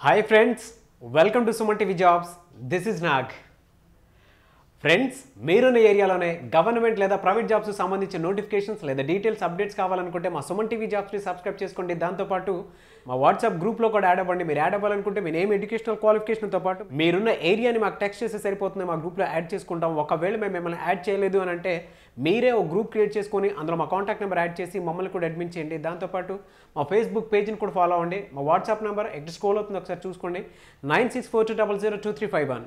Hi friends, welcome to Suman TV Jobs. This is Nag. Friends మీరున్న ఏరియాలోనే government లేదా private jobs సంబంధించిన notifications లేదా డీటెయిల్స్ అప్డేట్స్ కావాలనుకుంటే మా సుమన్ టీవీ జాబ్స్ని సబ్స్క్రైబ్ చేసుకోండి. దాంతోపాటు మా వాట్సాప్ గ్రూప్లో కూడా యాడ్ అవ్వండి. మీరు యాడ్ అవ్వాలనుకుంటే మీ నేమ్ ఎడ్యుకేషనల్ క్వాలిఫికేషన్తో పాటు మీరున్న ఏరియాని మాకు టెక్స్ట్ చేస్తే సరిపోతుంది. మా గ్రూప్లో యాడ్ చేసుకుంటాం. ఒకవేళ మేము మిమ్మల్ని యాడ్ చేయలేదు అని అంటే మీరే ఒక గ్రూప్ క్రియేట్ చేసుకొని అందులో మా కాంటాక్ట్ నెంబర్ యాడ్ చేసి మమ్మల్ని కూడా అడ్మిట్ చేయండి. దాంతోపాటు మా ఫేస్బుక్ పేజ్ని కూడా ఫాలో అవ్వండి. మా వాట్సాప్ నెంబర్ ఎక్కడ స్కోల్ అవుతుంది ఒకసారి చూసుకోండి. Nine six four two double zero two three five one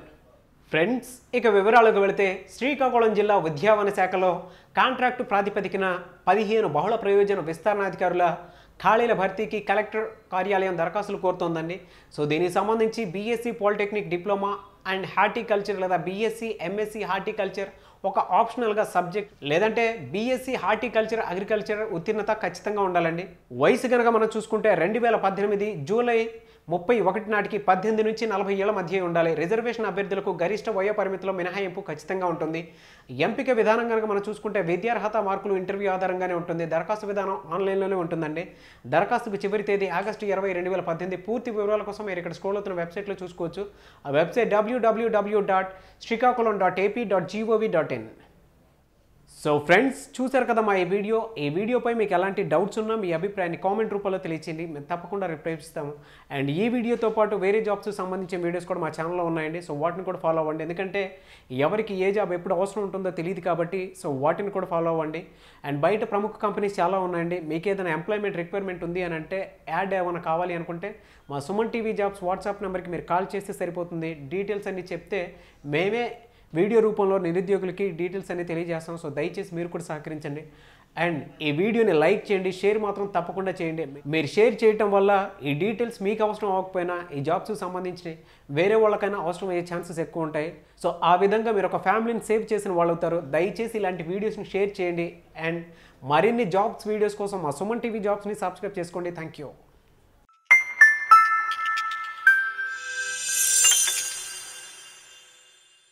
friends ఇక వివరాలకు వెళితే శ్రీకాకుళం జిల్లా ఉద్యావన శాఖలో కాంట్రాక్టు ప్రాతిపదికన పదిహేను బహుళ ప్రయోజన విస్తరణాధికారుల ఖాళీల భర్తీకి కలెక్టర్ కార్యాలయం దరఖాస్తులు కోరుతోందండి. సో దీనికి సంబంధించి BSc polytechnic diploma and horticulture లేదా బీఎస్సీ ఎంఎస్సీ హార్టికల్చర్ ఒక ఆప్షనల్గా సబ్జెక్ట్ లేదంటే బీఎస్సీ హార్టికల్చర్ అగ్రికల్చర్ ఉత్తీర్ణత ఖచ్చితంగా ఉండాలండి. వయసు కనుక మనం చూసుకుంటే రెండు వేల పద్దెనిమిది జూలై ముప్పై ఒకటి నాటికి పద్దెనిమిది నుంచి నలభై ఏళ్ళ మధ్య ఉండాలి. రిజర్వేషన్ అభ్యర్థులకు గరిష్ట వయో పరిమితిలో మినహాయింపు ఖచ్చితంగా ఉంటుంది. ఎంపిక విధానం కనుక మనం చూసుకుంటే విద్యార్హత మార్కులు ఇంటర్వ్యూ ఆధారంగానే ఉంటుంది. దరఖాస్తు విధానం ఆన్లైన్లోనే ఉంటుందండి. దరఖాస్తుకు చివరి తేదీ ఆగస్టు ఇరవై రెండు వేల పద్దెనిమిది. పూర్తి వివరాల కోసం మీరు ఇక్కడ స్కూల్ అవుతున్న వెబ్సైట్లో చూసుకోవచ్చు. ఆ వెబ్సైట్ డబ్ల్యూడబ్ల్యూడబ్ల్యూ dot Srikakulam dot AP dot GOV dot button so friends చూశారు కదా మా ఈ వీడియో. ఈ వీడియోపై మీకు ఎలాంటి డౌట్స్ ఉన్నా మీ అభిప్రాయాన్ని కామెంట్ రూపంలో తెలియచేయండి. మేము తప్పకుండా రిప్లై ఇస్తాము. అండ్ ఈ వీడియోతో పాటు వేరే జాబ్స్ సంబంధించిన వీడియోస్ కూడా మా ఛానల్లో ఉన్నాయండి. సో వాటిని కూడా ఫాలో అవ్వండి. ఎందుకంటే ఎవరికి ఏ జాబ్ ఎప్పుడు అవసరం ఉంటుందో తెలియదు కాబట్టి సో వాటిని కూడా ఫాలో అవ్వండి. అండ్ బయట ప్రముఖ కంపెనీస్ చాలా ఉన్నాయండి. మీకు ఏదైనా ఎంప్లాయ్మెంట్ రిక్వైర్మెంట్ ఉంది అని అంటే యాడ్ ఏమైనా కావాలి అనుకుంటే మా సుమన్ టీవీ జాబ్స్ వాట్సాప్ నెంబర్కి మీరు కాల్ చేస్తే సరిపోతుంది. డీటెయిల్స్ అన్నీ చెప్తే మేమే వీడియో రూపంలో నిరుద్యోగులకి డీటెయిల్స్ అనేది తెలియజేస్తాం. సో దయచేసి మీరు కూడా సహకరించండి. అండ్ ఈ వీడియోని లైక్ చేయండి షేర్ మాత్రం తప్పకుండా చేయండి. మీరు షేర్ చేయటం వల్ల ఈ డీటెయిల్స్ మీకు అవసరం అవ్వకపోయినా ఈ జాబ్స్కి సంబంధించి వేరే వాళ్ళకైనా అవసరం అయ్యే ఛాన్సెస్ ఎక్కువ ఉంటాయి. సో ఆ విధంగా మీరు ఒక ఫ్యామిలీని సేవ్ చేసిన వాళ్ళు అవుతారు. దయచేసి ఇలాంటి వీడియోస్ని షేర్ చేయండి. అండ్ మరిన్ని జాబ్స్ వీడియోస్ కోసం మా సుమన్ టీవీ జాబ్స్ని సబ్స్క్రైబ్ చేసుకోండి. Thank you.